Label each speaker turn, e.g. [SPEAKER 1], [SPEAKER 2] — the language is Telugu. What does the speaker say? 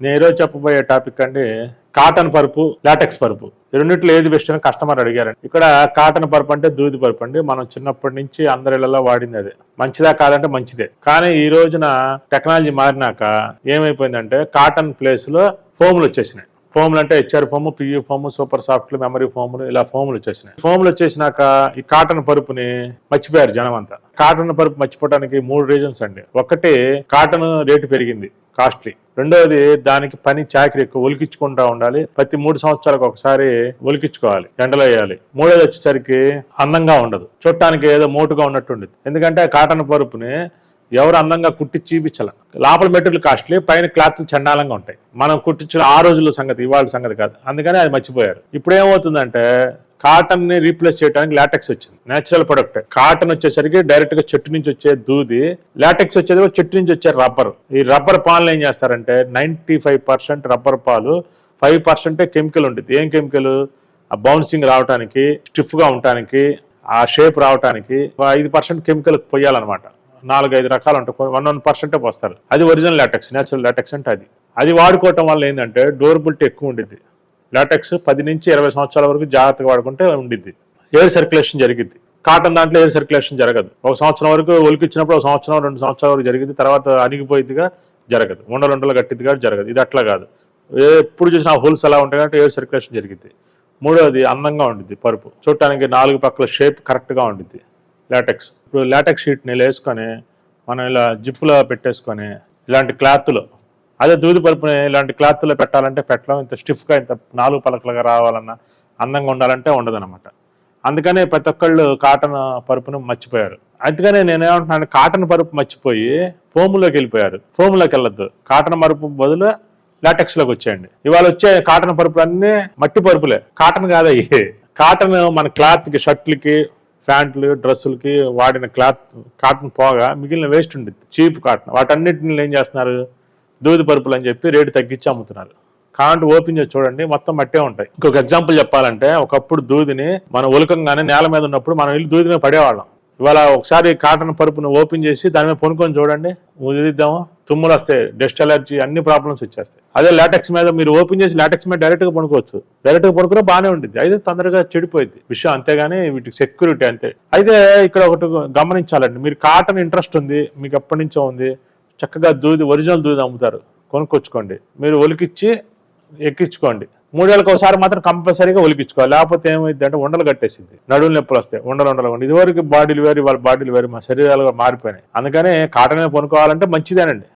[SPEAKER 1] నేను ఈరోజు చెప్పబోయే టాపిక్ అండి? కాటన్ పరుపు లాటెక్స్ పరుపు. ఈ రెండిట్లో ఏది బెస్ట్ అని కస్టమర్ అడిగారండి. ఇక్కడ కాటన్ పరుపు అంటే దూది పరుపు అండి. మనం చిన్నప్పటి నుంచి అందరిలో వాడింది అదే. మంచిదా కాదంటే మంచిదే. కానీ ఈ రోజున టెక్నాలజీ మారినాక ఏమైపోయిందంటే కాటన్ ప్లేస్లో ఫోములు వచ్చేసినాయి. ఫోములు అంటే HR foam PU foam super సాఫ్ట్లు memory ఫోములు ఇలా ఫోములు వచ్చేసినాయి. ఫోములు వచ్చేసినాక ఈ కాటన్ పరుపుని మర్చిపోయారు జనం అంతా. కాటన్ పరుపు మర్చిపోవడానికి మూడు రీజన్స్ అండి. ఒకటి కాటన్ రేటు పెరిగింది కాస్ట్లీ. రెండోది దానికి పని చాకరీ ఎక్కువ ఒలికించుకుంటా ఉండాలి. ప్రతి మూడు సంవత్సరాలకు ఒకసారి ఒలికించుకోవాలి ఎండలో వేయాలి. మూడోది వచ్చేసరికి అందంగా ఉండదు. చూడటానికి ఏదో మోటుగా ఉన్నట్టు ఉండదు ఎందుకంటే కాటన్ పరుపుని ఎవరు అందంగా కుట్టి చూపించాల. లోపల మెటీరియల్ కాస్ట్లీ పైన క్లాత్ చండాలంగా ఉంటాయి. మనం కుట్టించిన ఆ రోజుల సంగతి ఇవాళ సంగతి కాదు. అందుకని అది మర్చిపోయారు. ఇప్పుడు ఏమవుతుందంటే కాటన్ని రీప్లేస్ చేయడానికి లాటెక్స్ వచ్చింది. నేచురల్ ప్రొడక్ట్ కాటన్ వచ్చేసరికి డైరెక్ట్గా చెట్టు నుంచి వచ్చే దూది లాటెక్స్ వచ్చేది కూడా చెట్టు నుంచి వచ్చే రబ్బర్. ఈ రబ్బర్ పాలు ఏం చేస్తారంటే నైన్టీ ఫైవ్ పర్సెంట్ రబ్బర్ పాలు ఫైవ్ పర్సెంటే కెమికల్ ఉంటుంది ఏం కెమికల్ ఆ బౌన్సింగ్ రావడానికి స్టిఫ్గా ఉండటానికి ఆ షేప్ రావడానికి ఐదు పర్సెంట్ కెమికల్ పొయ్యాలన్నమాట నాలుగు ఐదు రకాలు ఉంటాయి వన్ వన్ పర్సెంటే వస్తారు అది ఒరిజినల్ లాటెక్స్ నేచురల్ లాటెక్స్ అంటే అది. అది వాడుకోవటం వల్ల ఏంటంటే డోరబిలిటీ ఎక్కువ ఉండిద్ది లాటెక్స్ పది నుంచి ఇరవై సంవత్సరాల వరకు జాగ్రత్తగా వాడుకుంటే ఉండిద్ది. ఎయిర్ సర్క్యులేషన్ జరిగిద్ది. కాటన్ దాంట్లో ఎయిర్ సర్క్యులేషన్ జరగదు. ఒక సంవత్సరం వరకు ఒలికిచ్చినప్పుడు ఒక సంవత్సరం రెండు సంవత్సరాల వరకు జరిగింది తర్వాత అణిగిపోయిద్దిగా జరగదు. ఉండలుండలు ఉండలు కాదు జరగదు. ఇది అట్లా కాదు. ఎప్పుడు చూసినా హోల్స్ ఎలా ఉంటాయి అంటే ఎయిర్ సర్క్యులేషన్ జరిగింది మూడవది అందంగా ఉండిద్ది పరుపు. చూడటానికి నాలుగు పక్కల షేప్ కరెక్ట్గా ఉండిద్ది. లాటెక్స్. ఇప్పుడు లాటెక్స్ షీట్ని ఇలా వేసుకొని మనం ఇలా జిప్పులో పెట్టేసుకొని ఇలాంటి క్లాత్లో అదే దూది పరుపుని ఇలాంటి క్లాత్లో పెట్టాలంటే పెట్టడం ఇంత స్టిఫ్గా ఇంత నాలుగు పలకలుగా రావాలన్నా అందంగా ఉండాలంటే ఉండదన్నమాట. అందుకనే ప్రతి ఒక్కళ్ళు కాటన్ పరుపును మర్చిపోయారు. అందుకనే నేనేమంటున్నాను కాటన్ పరుపు మర్చిపోయి ఫోములోకి వెళ్ళిపోయారు. ఫోములోకి వెళ్ళొద్దు. కాటన్ పరుపు బదులు లాటెక్స్లోకి వచ్చేయండి. ఇవాళ వచ్చే కాటన్ పరుపులు అన్నీ మట్టి పరుపులే. కాటన్ కాదయ్యి. కాటన్ మన క్లాత్కి షర్ట్లకి ప్యాంట్లు డ్రెస్సులకి వాడిన క్లాత్ కాటన్ పోగా మిగిలిన వేస్ట్ ఉంటుంది చీప్ కాటన్. వాటన్నిటిని ఏం చేస్తున్నారు? దూది పరుపులు అని చెప్పి రేటు తగ్గించి అమ్ముతున్నారు. కాంట్ ఓపెన్ చేసి చూడండి మొత్తం మట్టే ఉంటాయి. ఇంకొక ఎగ్జాంపుల్ చెప్పాలంటే ఒకప్పుడు దూదిని మనం ఉలకంగానే నేల మీద ఉన్నప్పుడు మనం వెళ్ళి దూదిని పడేవాళ్ళం. ఇవాళ ఒకసారి కాటన్ పరుపును ఓపెన్ చేసి దాని మీద పొనుకొని చూడండి ఉదిద్దాము తుమ్ములు వస్తాయి డస్ట్ అలర్జీ అన్ని ప్రాబ్లమ్స్ వచ్చేస్తాయి. అదే లాటెక్స్ మీద మీరు ఓపెన్ చేసి లాటెక్స్ మీద డైరెక్ట్గా డైరెక్ట్గా డైరెక్ట్గా బాగానే ఉంటుంది అయితే తొందరగా చెడిపోయింది విషయం అంతేగాని వీటికి సెక్యూరిటీ అంతే. అయితే ఇక్కడ ఒకటి గమనించాలండి. మీరు కాటన్ ఇంట్రెస్ట్ ఉంది మీకు ఎప్పటి నుంచో ఉంది చక్కగా దూది ఒరిజినల్ దూది అమ్ముతారు. కొనుక్కొచ్చుకోండి. మీరు ఒలికిచ్చి ఎక్కించుకోండి. మూడేళ్ళకి ఒకసారి మాత్రం కంపల్సరీగా ఒలిపించుకోవాలి లేకపోతే ఏమైంది అంటే ఉండలు కట్టేసింది. నడువులు నొప్పులు వస్తాయి. ఉండలు ఉండలు ఉండలు. ఇదివరకు బాడీలు వేరు వాళ్ళ బాడీలు వేరు మా శరీరాలు మారిపోయినాయి. అందుకనే కాటన్ మీద కొనుక్కోవాలంటే మంచిదేనండి.